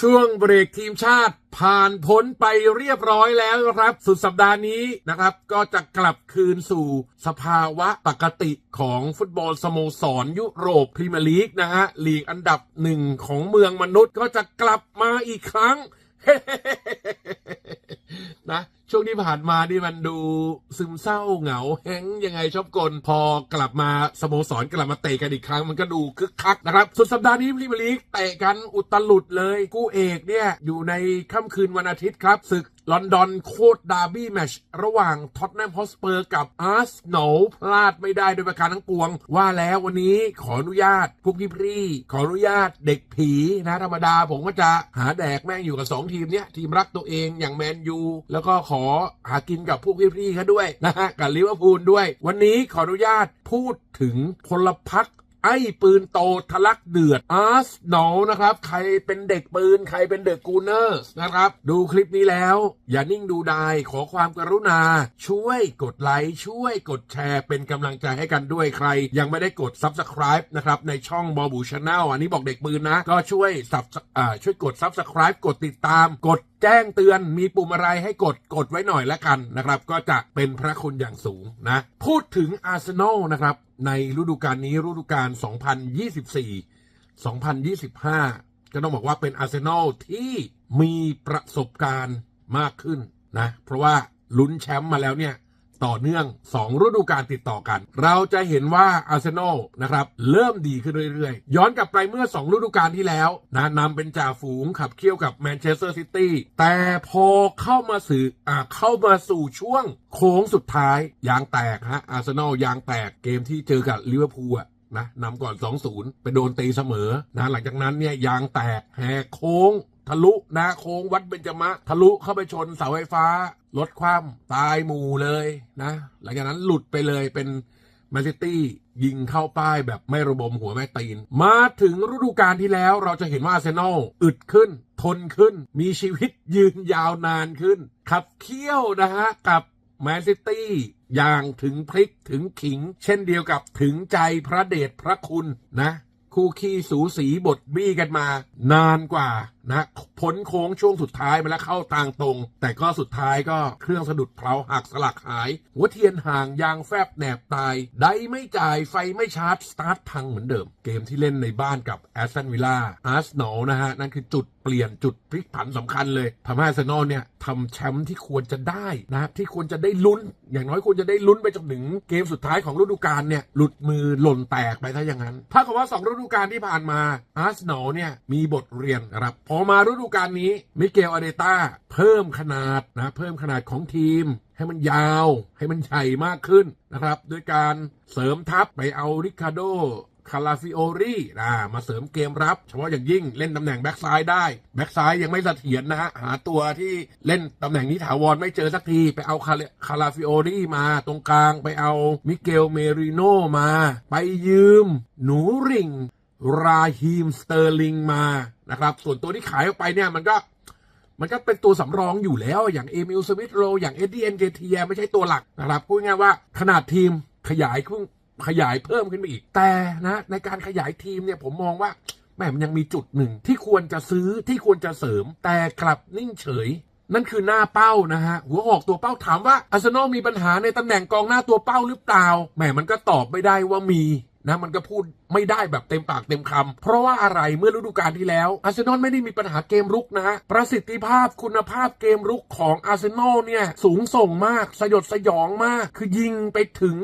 ช่วงเบรกทีมชาติผ่านพ้นไปเรียบร้อยแล้วครับ สุดสัปดาห์นี้นะครับ ก็จะกลับคืนสู่สภาวะปกติของฟุตบอลสโมสร ยุโรปพรีเมียร์ลีกนะฮะลีกอันดับหนึ่งของเมืองมนุษย์ก็จะกลับมาอีกครั้งนะ ช่วงที่ผ่านมานี่มันดูซึมเศร้าเหงาแห้งยังไงชอบกลพอกลับมาสโมสรกลับมาเตะกันอีกครั้งมันก็ดูคึกคักนะครับสุดสัปดาห์นี้พรีเมียร์ลีกเตะกันอุตลุดเลยกู้เอกเนี่ยอยู่ในค่ำคืนวันอาทิตย์ครับศึกลอนดอนโคดดาร์บี้แมชระหว่างท็อตแนมฮอสเปอร์กับอาร์เซนอลพลาดไม่ได้โดยประการทั้งปวง ว่าแล้ววันนี้ขออนุญาตพวกพี่พี่ขออนุญาตเด็กผีนะธรรมดาผมก็จะหาแดกแม่งอยู่กับสองทีมเนี้ยทีมรักตัวเองอย่างแมนยูแล้วก็ขอหากินกับพวกพี่ๆเขาด้วยนะฮะกับลิเวอร์พูลด้วย วันนี้ขออนุญาตพูดถึงพลพรรค ไอ้ปืนโตทะลักเดือดอาร์สโนนะครับ ใครเป็นเด็กปืน ใครเป็นเด็กกูเนอร์สนะครับ ดูคลิปนี้แล้ว อย่านิ่งดูดายขอความกรุณา ช่วยกดไลค์ช่วยกดแชร์ เป็นกำลังใจให้กันด้วยใคร ยังไม่ได้กด Subscribe นะครับ ในช่องบอบูชาแนลอันนี้บอกเด็กปืนนะ ก็ช่วยสับช่วยกด Subscribe กดติดตาม กดแจ้งเตือนมีปุ่มอะไรให้กดกดไว้หน่อยละกันนะครับ ก็จะเป็นพระคุณอย่างสูงนะ พูดถึงอาร์เซนอลนะครับ ในฤดูกาลนี้ฤดูกาล 2024 2025 ก็ต้องบอกว่าเป็นอาร์เซนอลที่มีประสบการณ์มากขึ้นนะ เพราะว่าลุ้นแชมป์มาแล้วเนี่ย ต่อเนื่อง 2 ฤดูกาลติดต่อกัน เราจะเห็นว่าอาร์เซนอลนะครับเริ่มดีขึ้นเรื่อยๆ ย้อนกลับไปเมื่อ 2 ฤดูกาลที่แล้วนะนำเป็นจ่าฝูงขับเคี่ยวกับแมนเชสเตอร์ซิตี้แต่พอเข้ามาสื่ออ่าเข้ามาสู่ช่วงโค้งสุดท้ายยางแตกฮะอาร์เซนอลยางแตกเกมที่เจอกับลิเวอร์พูลนะนำก่อน 2-0 ไปโดนตีเสมอนะหลังจากนั้นเนี่ยยางแตกแหกโค้งทะลุนะโค้งวัดเบญจมะ ทะลุเข้าไปชนเสาไฟฟ้า รถคว่ำตายหมู่เลยนะ หลังจากนั้นหลุดไปเลยเป็นแมนซิตี้ยิงเข้าป้ายแบบไม่ระบมหัวแม่ตีน มาถึงฤดูกาลที่แล้วเราจะเห็นว่าอาร์เซนอลอึดขึ้น ทนขึ้น มีชีวิตยืนยาวนานขึ้น ขับเคี่ยวนะฮะ กับแมนซิตี้อย่างถึงพริกถึงขิง เช่นเดียวกับถึงใจพระเดชพระคุณนะ คู่ขี้สูสีบทบี้กันมานานกว่านะพ้นโค้งช่วงสุดท้ายมาแล้วเข้าทางตรง แต่ก็สุดท้ายก็เครื่องสะดุดเพลาหักสลักหาย หัวเทียนห่างยางแฟบแหนบตาย ได้ไม่จ่ายไฟไม่ชาร์จ สตาร์ทพังเหมือนเดิม เกมที่เล่นในบ้านกับแอสตันวิลล่าอาร์สโนนะฮะ นั่นคือจุดเปลี่ยนจุดพลิกผันสำคัญเลยทำให้อาร์เซนอลเนี่ยทำแชมป์ที่ควรจะได้นะที่ควรจะได้ลุ้น อย่างน้อยควรจะได้ลุ้นไปจนถึงเกมสุดท้ายของฤดูกาลเนี่ยหลุดมือหล่นแตกไปถ้าอย่างนั้นถ้ากับว่าสองฤดูกาลที่ผ่านมาอาร์เซนอลเนี่ยมีบทเรียนครับพอมาฤดูกาลนี้มิเกลอาเดต้าเพิ่มขนาดนะเพิ่มขนาดของทีม ให้มันยาว ให้มันใหญ่มากขึ้นนะครับด้วยการเสริมทัพไปเอาริคาโดคาราฟิโอรีนะมาเสริมเกมรับ เฉพาะอย่างยิ่งเล่นตำแหน่งแบ็กซ้ายได้ แบ็กซ้ายยังไม่เสถียรนะฮะ หาตัวที่เล่นตำแหน่งนี้ถาวรไม่เจอสักที ไปเอาคาราคาราฟิโอรีมาตรงกลางไปเอามิเกลเมริโนมา ไปยืม หนูริง ราฮีมสเตอร์ลิงมานะครับ ส่วนตัวที่ขายออกไปเนี่ยมันก็มันก็เป็นตัวสำรองอยู่แล้วอย่างเอมิลสมิธโรอย่างเอ็ดดี้เอ็นเกเทียไม่ใช่ตัวหลักนะครับพูดง่ายว่าขนาดทีมขยายขึ้นขยายเพิ่มขึ้นไปอีก แต่นะในการขยายทีมเนี่ยผมมองว่าแหมมันยังมีจุดหนึ่งที่ควรจะซื้อที่ควรจะเสริม แต่กลับนิ่งเฉย นั่นคือหน้าเป้านะฮะหัวหอกตัวเป้าถามว่าอาร์เซนอลมีปัญหาในตำแหน่งกองหน้าตัวเป้าหรือเปล่าแหมมันก็ตอบไม่ได้ว่ามี นะมันก็พูดไม่ได้แบบเต็มปากเต็มคำเพราะว่าอะไรเมื่อฤดูกาลที่แล้วอาร์เซนอลไม่ได้มีปัญหาเกมรุกนะฮะประสิทธิภาพคุณภาพเกมรุกของอาร์เซนอลเนี่ยสูงส่งมากสยดสยองมาก คือยิงไปถึง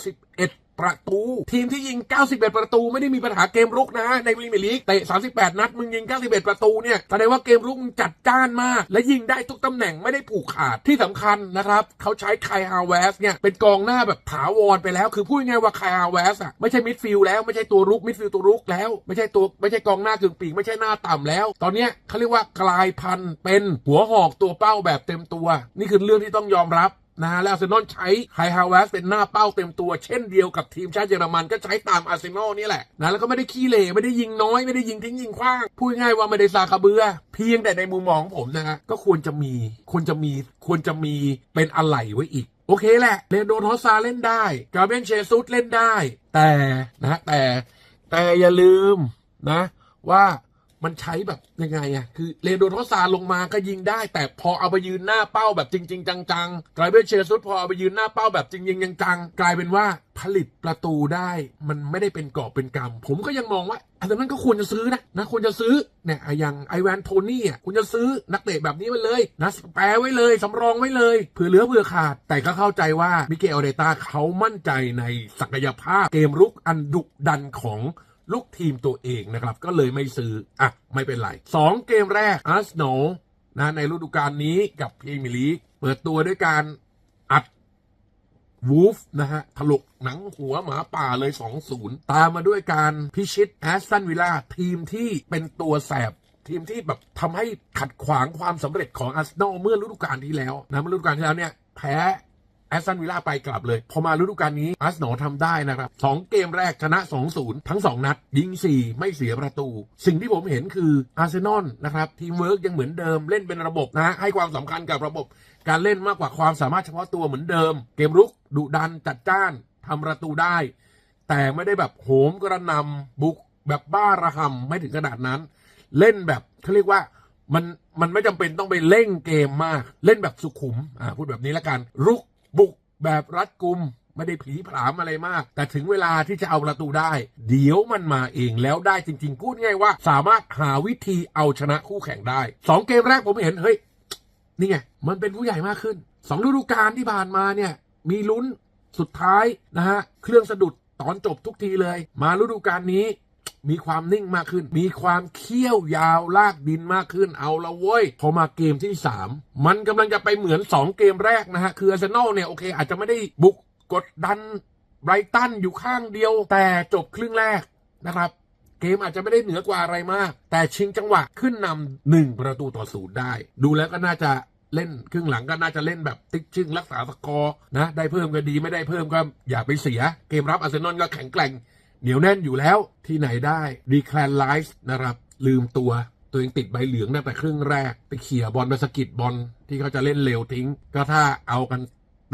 91 ประตู ทีมที่ยิง 91 ประตูไม่ได้มีปัญหาเกมรุกนะ ในพรีเมียร์ลีกเตะ 38 นัด มึงยิง 91 ประตูเนี่ยแสดงว่าเกมรุกมึงจัดจ้านมาก และยิงได้ทุกตำแหน่งไม่ได้ผูกขาดที่สำคัญนะครับเขาใช้ไคฮาวเวสเนี่ยเป็นกองหน้าแบบถาวรไปแล้ว คือพูดง่ายว่าไคฮาวเวสอะไม่ใช่มิดฟิลด์แล้วไม่ใช่ตัวรุกมิดฟิลด์ตัวรุกแล้ว ไม่ใช่ตัวไม่ใช่กองหน้ากึ่งปีกไม่ใช่หน้าต่ำแล้ว ตอนเนี้ยเขาเรียกว่ากลายพันธุ์เป็นหัวหอกตัวเป้าแบบเต็มตัว นี่คือเรื่องที่ต้องยอมรับ นะฮะแล้วอาร์เซนอลใช้ไฮฮาวเวสเป็นหน้าเป้าเต็มตัว เช่นเดียวกับทีมชาติเยอรมันก็ใช้ตามอาร์เซนอลนี่แหละนะแล้วก็ไม่ได้ขี้เหร่ไม่ได้ยิงน้อยไม่ได้ยิงทิ้งยิงขว้างพูดง่ายว่าไม่ได้ซาคาเบือ เพียงแต่ในมุมมองผมนะฮะก็ควรจะมีควรจะมีควรจะมีเป็นอะไรไว้อีกโอเคแหละเลนโดนฮอซาเล่นได้กาเบนเชซุสเล่นได้ แต่นะแต่แต่อย่าลืมนะว่า มันใช้แบบยังไงอะคือเลโดโทซาลงมาก็ยิงได้ แต่พอเอาไปยืนหน้าเป้าแบบจริง ๆ จังๆกลายเป็นเชซุสพอเอาไปยืนหน้าเป้าแบบจริงๆจังๆกลายเป็นว่าผลิตประตูได้มันไม่ได้เป็นกอบเป็นกำผมก็ยังมองว่าอันนั้นก็ควรจะซื้อนะนะควรจะซื้อเนี่ยอย่างไอแวนโทนี่อะคุณจะซื้อนักเตะแบบนี้ไปเลยนะแปรไว้เลยสำรองไว้เลยเผื่อเหลือเผื่อขาด แต่ก็เข้าใจว่ามิเกลเดตาเขามั่นใจในศักยภาพเกมรุกอันดุดันของ ลูกทีมตัวเองนะครับ ก็เลยไม่ซื้อ อะ ไม่เป็นไรสองเกมแรกอาร์เซนอลนะในฤดูกาลนี้กับพรีเมียร์ลีกเปิดตัวด้วยการอัดวูฟนะฮะถลกหนังหัวหมาป่าเลย 2-0 ตามมาด้วยการพิชิตแอสตันวิลล่าทีมที่เป็นตัวแสบทีมที่แบบทำให้ขัดขวางความสำเร็จของอาร์เซนอลเมื่อฤดูกาลที่แล้วนะเมื่อฤดูกาลที่แล้วเนี่ยแพ้ แอสตันวิลล่าไปกลับเลย พอมาฤดูกาลนี้อาร์เซนอลทำได้นะครับสองเกมแรกชนะ 2-0 ทั้ง 2 นัด ยิง 4 ไม่เสียประตู สิ่งที่ผมเห็นคืออาร์เซนอลนะครับทีมเวิร์กยังเหมือนเดิมเล่นเป็นระบบนะให้ความสำคัญกับระบบ การเล่นมากกว่าความสามารถเฉพาะตัวเหมือนเดิม เกมรุกดุดันจัดจ้านทำประตูได้ แต่ไม่ได้แบบโหมกระนำบุกแบบบ้าระหำไม่ถึงขนาดนั้น เล่นแบบเขาเรียกว่ามันมันไม่จำเป็นต้องไปเล่งเกมมาก เล่นแบบสุขุมอ่าพูดแบบนี้ละกัน รุก บุกแบบรัดกุมไม่ได้ผีผลามอะไรมาก แต่ถึงเวลาที่จะเอาประตูได้ เดี๋ยวมันมาเองแล้วได้จริง ๆ พูดง่ายว่า สามารถหาวิธีเอาชนะคู่แข่งได้สองเกมแรกผมเห็นเฮ้ยนี่ไงมันเป็นผู้ใหญ่มากขึ้นสองฤดูกาลที่ผ่านมาเนี่ย มีลุ้นสุดท้ายนะฮะเครื่องสะดุดตอนจบทุกทีเลย มาฤดูกาลนี้ มีความนิ่งมากขึ้น มีความเขี้ยวยาวลากดินมากขึ้น เอาละเว้ย พอมาเกมที่ 3 มันกำลังจะไปเหมือน 2 เกมแรกนะฮะ คืออาร์เซนอลเนี่ย โอเค อาจจะไม่ได้บุกกดดันไบรตันอยู่ข้างเดียว แต่จบครึ่งแรกนะครับ เกมอาจจะไม่ได้เหนือกว่าอะไรมาก แต่ชิงจังหวะขึ้นนำหนึ่งประตูต่อศูนย์ได้ ดูแล้วก็น่าจะเล่นครึ่งหลังก็น่าจะเล่นแบบติ๊กชึ่งรักษาสกอร์นะ ได้เพิ่มก็ดีไม่ได้เพิ่มก็อย่าไปเสีย เกมรับอาร์เซนอลก็แข็งแกร่ง เหนียวแน่นอยู่แล้วที่ไหนได้ดีแคลนไลฟ์นะครับ ลืมตัวตัวเองติดใบเหลืองตั้งแต่ครึ่งแรก ไปเขี่ยบอลไปสะกิดบอลที่เขาจะเล่นเร็วทิ้ง ก็ถ้าเอากัน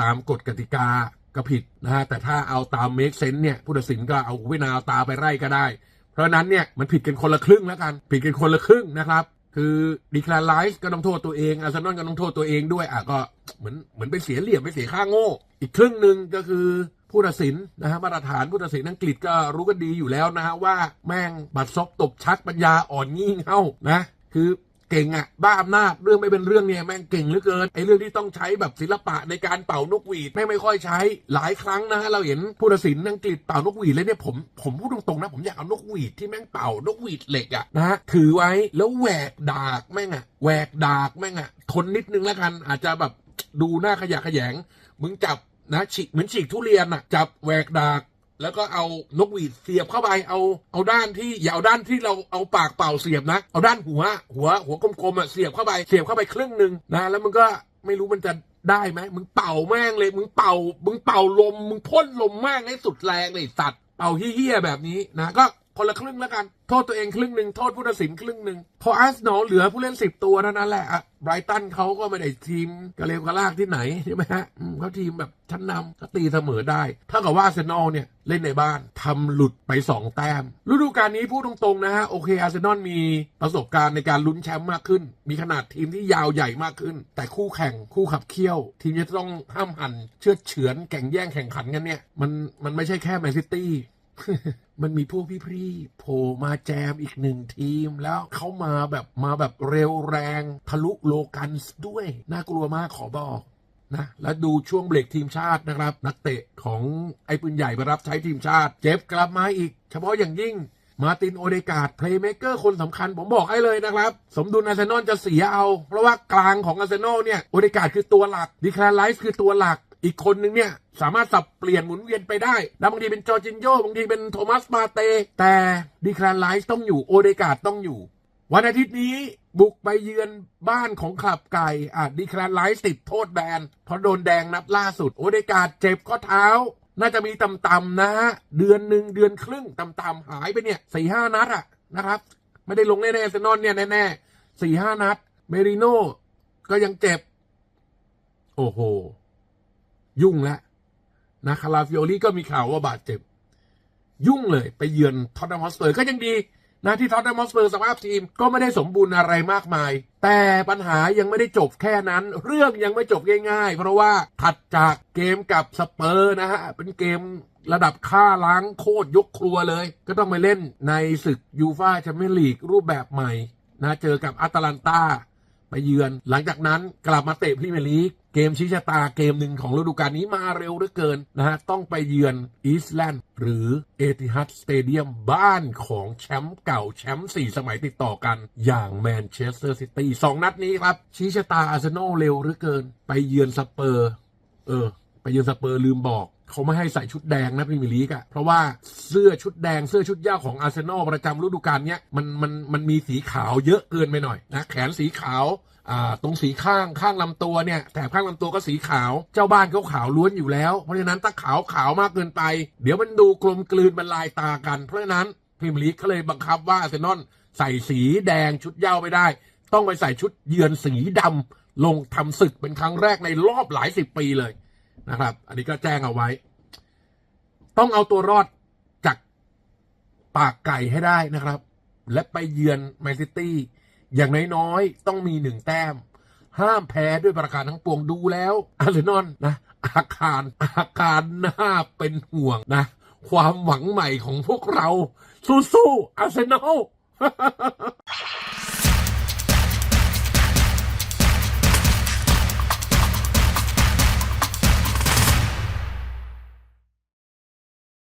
ตามกฎกติกาก็ผิดนะฮะ แต่ถ้าเอาตามเมคเซนเนี่ยผู้ตัดสินก็เอาเวนาตาไปไล่ก็ได้ เพราะฉะนั้นเนี่ยมันผิดกันคนละครึ่งแล้วกัน ผิดกันคนละครึ่งนะครับ คือดีคลาไลซ์ก็ต้องโทษตัวเองอาร์เซนอลก็ต้องโทษตัวเองด้วยอะก็เหมือนเหมือนไปเสียเหลี่ยมไปเสียค่าโง่ อีกครึ่งหนึ่งก็คือ ผู้ตัดสินนะฮะมาตรฐานผู้ตัดสินอังกฤษก็รู้กันดีอยู่แล้วนะฮะว่าแม่งบัดซบตบชักปัญญาอ่อนงี่เง่านะคือเก่งอะบ้าอำนาจเรื่องไม่เป็นเรื่องเนี่ยแม่งเก่งเหลือเกินไอ้เรื่องที่ต้องใช้แบบศิลปะในการเป่านกหวีดแม่งไม่ค่อยใช้หลายครั้งนะฮะเราเห็นผู้ตัดสินอังกฤษเป่านกหวีดเลยเนี่ยผมผมพูดตรงๆนะผมอยากเอานกหวีดที่แม่งเป่านกหวีดเหล็กอะนะฮะถือไว้แล้วแหวกดากแม่งอะแหวกดากแม่งอะทนนิดนึงแล้วกันอาจจะแบบดูหน้าขยะแขยงมึงจับ นะฉีกเหมือนฉีกทุเรียนอะจับแหวกดากแล้วก็เอานกหวีดเสียบเข้าไปเอาเอาด้านที่อย่าเอาด้านที่เราเอาปากเป่าเสียบนะ เอาด้านหัว หัวหัวกลมๆอะเสียบเข้าไปเสียบเข้าไปครึ่งหนึ่งนะแล้วมึงก็ไม่รู้มันจะได้ไหมมึงเป่าแม่งเลย มึงเป่า มึงเป่าลม มึงพ่นลมแม่งให้สุดแรงเลยสัตว์เป่าเฮี้ยแบบนี้นะก็ คนละครึ่งแล้วกัน โทษตัวเองครึ่งหนึ่งโทษผู้ตัดสินครึ่งหนึ่งพออาร์เซนอลเหลือผู้เล่นสิบตัวเท่านั้นแหละอะไบรตันเขาก็ไม่ได้ทีมกระเลวกระลากที่ไหนใช่ไหมฮะเขาทีมแบบชั้นนำก็ตีเสมอได้เท่ากับว่าอาร์เซนอลเนี่ยเล่นในบ้านทำหลุดไปสองแต้ม ฤดูกาลนี้พูดตรงๆนะฮะ โอเคอาร์เซนอลมีประสบการณ์ในการลุ้นแชมป์มากขึ้น มีขนาดทีมที่ยาวใหญ่มากขึ้น แต่คู่แข่งคู่ขับเคี่ยว ทีมจะต้องห้ามหัน เชือดเฉือนแข่งแย่งแข่งขันกันเนี่ย มันมันไม่ใช่แค่แมนซิตี้ มันมีพวกพี่ๆโผล่มาแจมอีกหนึ่งทีม แล้วเขามาแบบมาแบบเร็วแรงทะลุโลกันส์ด้วย น่ากลัวมากขอบอกนะแล้วดูช่วงเบรกทีมชาตินะครับ นักเตะของไอ้ปืนใหญ่มารับใช้ทีมชาติ เจ็บกลับมาอีก เฉพาะอย่างยิ่ง มาตินโอเดกาดเพลย์เมเกอร์คนสำคัญผมบอกให้เลยนะครับ สมดุลอาร์เซนอลจะเสียเอา เพราะว่ากลางของอาร์เซนอลเนี่ย โอเดกาดคือตัวหลักดีแคลไลฟ์คือตัวหลัก อีกคนนึงเนี่ยสามารถสับเปลี่ยนหมุนเวียนไปได้แล้วบางทีเป็นจอร์จินโยบางทีเป็นโทมัสมาเต แต่ดีแคลไลฟ์ต้องอยู่โอเดกาดต้องอยู่ วันอาทิตย์นี้บุกไปเยือนบ้านของคลับไก่อะดีแคลนไลฟ์ติดโทษแบนเพราะโดนแดงนัดล่าสุด โอเดกาดเจ็บข้อเท้า น่าจะมีต่ำๆนะฮะเดือนหนึ่งเดือนครึ่งต่ำๆหายไปเนี่ยสี่ห้านัดอะนะครับ ไม่ได้ลงแน่ๆเซนอนเนี่ยแน่ๆสี่ห้านัดเมริโน่ก็ยังเจ็บ โอ้โห ยุ่งแล้วนะคาราฟิโอลี่ก็มีข่าวว่าบาดเจ็บ ยุ่งเลยไปเยือนท็อตแนมฮอสเปอร์ก็ยังดีนะที่ท็อตแนมฮอสเปอร์สภาพทีมก็ไม่ได้สมบูรณ์อะไรมากมาย แต่ปัญหายังไม่ได้จบแค่นั้น เรื่องยังไม่จบง่าย ๆ เพราะว่าถัดจากเกมกับสเปอร์นะฮะเป็นเกมระดับค่าล้างโคตรยกครัวเลย ก็ต้องไปเล่นในศึกยูฟาแชมเปี้ยนลีกรูปแบบใหม่นะเจอกับอาตาลันตา ไปเยือน หลังจากนั้นกลับมาเตะพรีเมียร์ลีกเกมชี้ชะตาเกมหนึ่งของฤดูกาลนี้มาเร็วเหลือเกินนะฮะ ต้องไปเยือนอีสแลนด์หรือเอติฮัดสเตเดียมบ้านของแชมป์เก่าแชมป์สี่สมัยติดต่อกันอย่างแมนเชสเตอร์ซิตี้สองนัดนี้ครับ ชี้ชะตาอาร์เซนอลเร็วเหลือเกิน ไปเยือนสเปอร์ เออ ไปเยือนสเปอร์ลืมบอก เขาไม่ให้ใส่ชุดแดงนะพรีเมียร์ลีกอะเพราะว่าเสื้อชุดแดงเสื้อชุดเย้าของอาร์เซนอลประจำฤดูกาลเนี้ยมันมันมันมีสีขาวเยอะเกินไปหน่อยนะแขนสีขาวอ่าตรงสีข้างข้างลำตัวเนี่ยแถบข้างลำตัวก็สีขาวเจ้าบ้านเขาขาวล้วนอยู่แล้ว เพราะฉะนั้นถ้าขาวขาวมากเกินไป เดี๋ยวมันดูกลมกลืนบรรลายตากัน เพราะฉะนั้นพรีเมียร์ลีกเขาเลยบังคับว่าอาร์เซนอลใส่สีแดงชุดเย้าไม่ได้ ต้องไปใส่ชุดเยือนสีดำลงทำศึกเป็นครั้งแรกในรอบหลายสิบปีเลย นะครับ อันนี้ก็แจ้งเอาไว้ ต้องเอาตัวรอดจากปากไก่ให้ได้นะครับ และไปเยือนแมนซิตี้อย่างน้อยๆ ต้องมีหนึ่งแต้ม ห้ามแพ้ด้วยประการทั้งปวงดูแล้วอาร์เซนอลนะ อาการอาการน่าเป็นห่วงนะ ความหวังใหม่ของพวกเรา สู้ๆอาร์เซนอล